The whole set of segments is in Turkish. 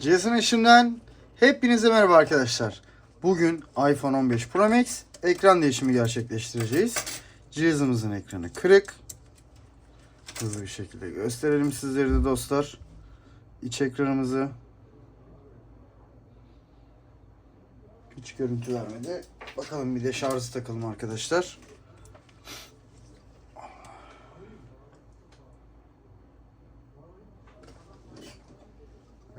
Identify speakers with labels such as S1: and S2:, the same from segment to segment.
S1: Jason Işım'dan hepinize merhaba arkadaşlar. Bugün iPhone 15 Pro Max ekran değişimi gerçekleştireceğiz. Cihazımızın ekranı kırık. Hızlı bir şekilde gösterelim sizlere de dostlar. İç ekranımızı. Hiç görüntü vermedi. Bakalım bir de şarjı takalım arkadaşlar.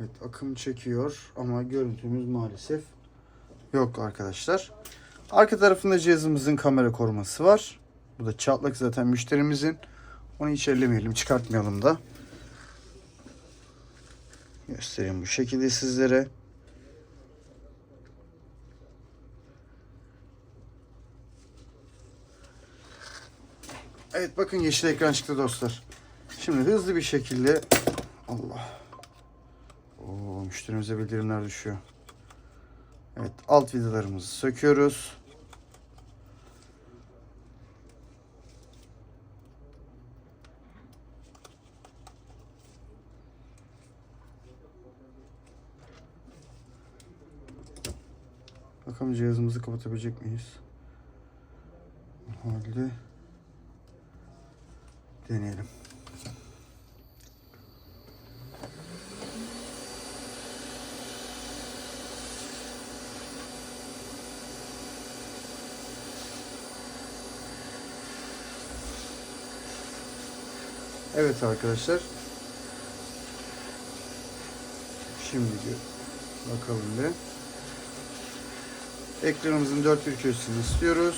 S1: Evet akım çekiyor ama görüntümüz maalesef yok arkadaşlar. Arka tarafında cihazımızın kamera koruması var. Bu da çatlak zaten müşterimizin. Onu hiç ellemeyelim, çıkartmayalım da. Göstereyim bu şekilde sizlere. Evet bakın yeşil ekran çıktı dostlar. Şimdi hızlı bir şekilde Allah Oo, müşterimize bildirimler düşüyor. Evet, alt vidalarımızı söküyoruz. Bakalım cihazımızı kapatabilecek miyiz? O halde deneyelim. Evet arkadaşlar. Şimdi bakalım bir. Ekranımızın dört bir köşesini istiyoruz.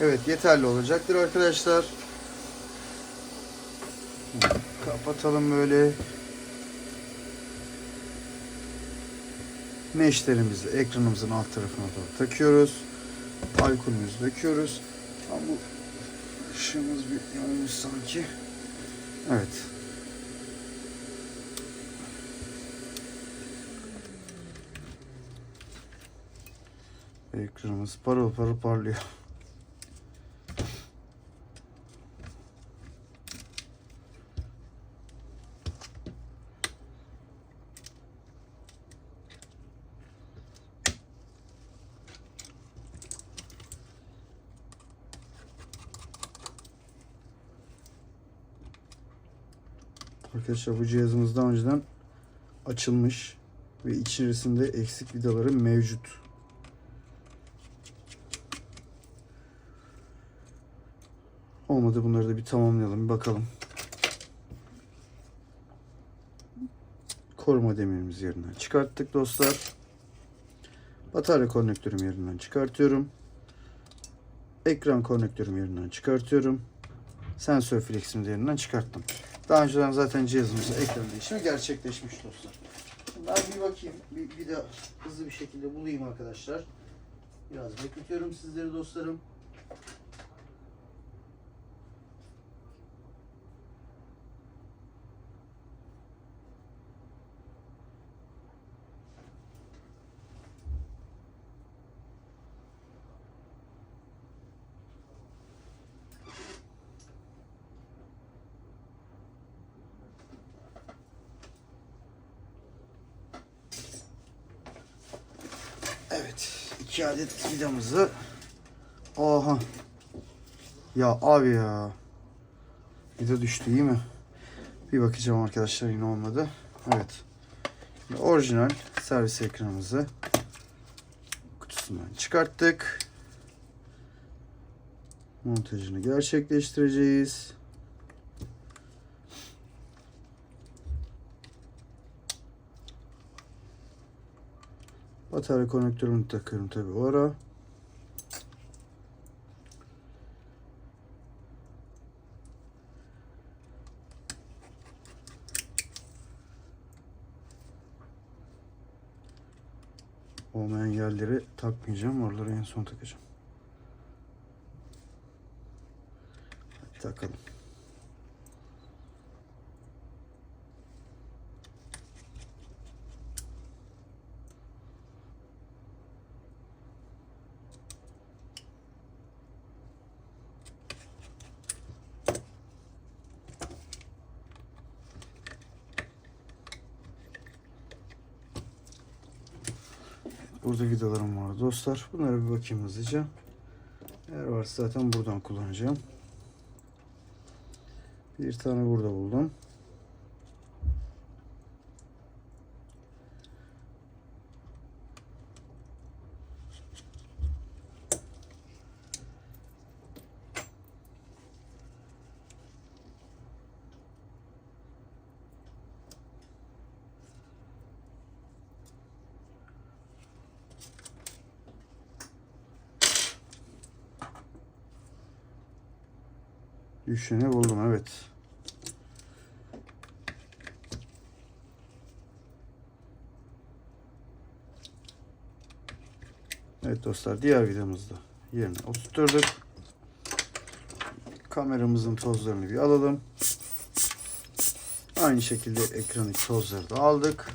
S1: Evet yeterli olacaktır arkadaşlar. Kapatalım böyle. Neşterimizi ekranımızın alt tarafına doğru takıyoruz. Alkolümüzü döküyoruz. Ama bu ışığımız bir yanmış sanki. Evet. Ekranımız parıl parıl parlıyor. Arkadaşlar bu cihazımız daha önceden açılmış ve içerisinde eksik vidaları mevcut. Olmadı bunları da bir tamamlayalım bir bakalım. Koruma demirimizi yerinden çıkarttık dostlar. Batarya konnektörüm yerinden çıkartıyorum. Ekran konnektörüm yerinden çıkartıyorum. Sensör fleximi de yerinden çıkarttım. Daha önceden zaten cihazımızda ekran değişimi gerçekleşmiş dostlar. Ben bir bakayım. Bir, bir de hızlı bir şekilde bulayım arkadaşlar. Biraz bekletiyorum sizleri dostlarım. Evet. İki adet vidamızı. Aha. Ya abi ya. Vida düştü iyi mi? Bir bakacağım arkadaşlar yine olmadı. Evet. Şimdi orijinal servis ekranımızı kutusundan çıkarttık. Montajını gerçekleştireceğiz. Batarya konektörünü takıyorum tabi o ara. Olmayan yerleri takmayacağım. Oraları en son takacağım. Hadi takalım. Burada vidalarım var dostlar. Bunlara bir bakayım hızlıca. Eğer varsa zaten buradan kullanacağım. Bir tane burada buldum. Düşeni buldum evet. Evet dostlar diğer vidamızda yerine oturturduk. Kameramızın tozlarını bir alalım. Aynı şekilde ekrandaki tozları da aldık.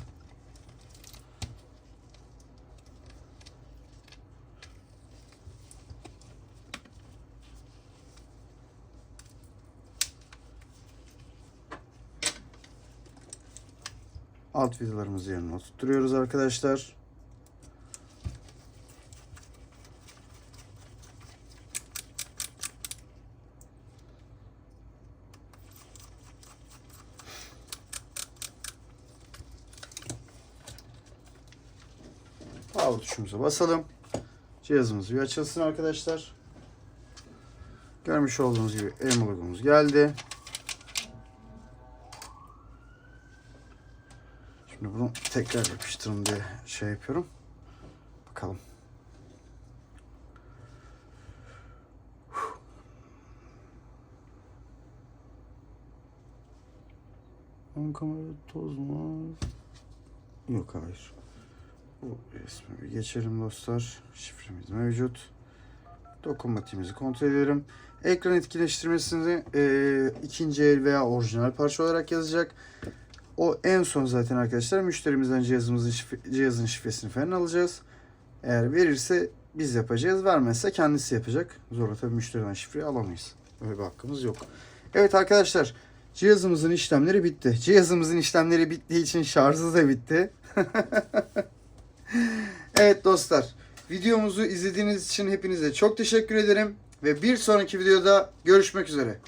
S1: Alt vidalarımızı yerine oturtuyoruz arkadaşlar. Power tuşumuza basalım. Cihazımız bir açılsın arkadaşlar. Görmüş olduğunuz gibi logomuz geldi. Şimdi bunu tekrar yapıştırın diye şey yapıyorum. Bakalım. Ön kamerada toz mu? Yok hayır. Bu resmi bir geçelim dostlar. Şifremiz mevcut. Dokunmatiğimizi kontrol edelim. Ekran etkileştirmesini e, ikinci el veya orijinal parça olarak yazacak. O en son zaten arkadaşlar müşterimizden cihazımızın şifre, cihazın şifresini falan alacağız. Eğer verirse biz yapacağız. Vermezse kendisi yapacak. Zorla tabii müşteriden şifreyi alamayız. Öyle bir hakkımız yok. Evet arkadaşlar cihazımızın işlemleri bitti. Cihazımızın işlemleri bittiği için şarjı da bitti. evet dostlar videomuzu izlediğiniz için hepinize çok teşekkür ederim. Ve bir sonraki videoda görüşmek üzere.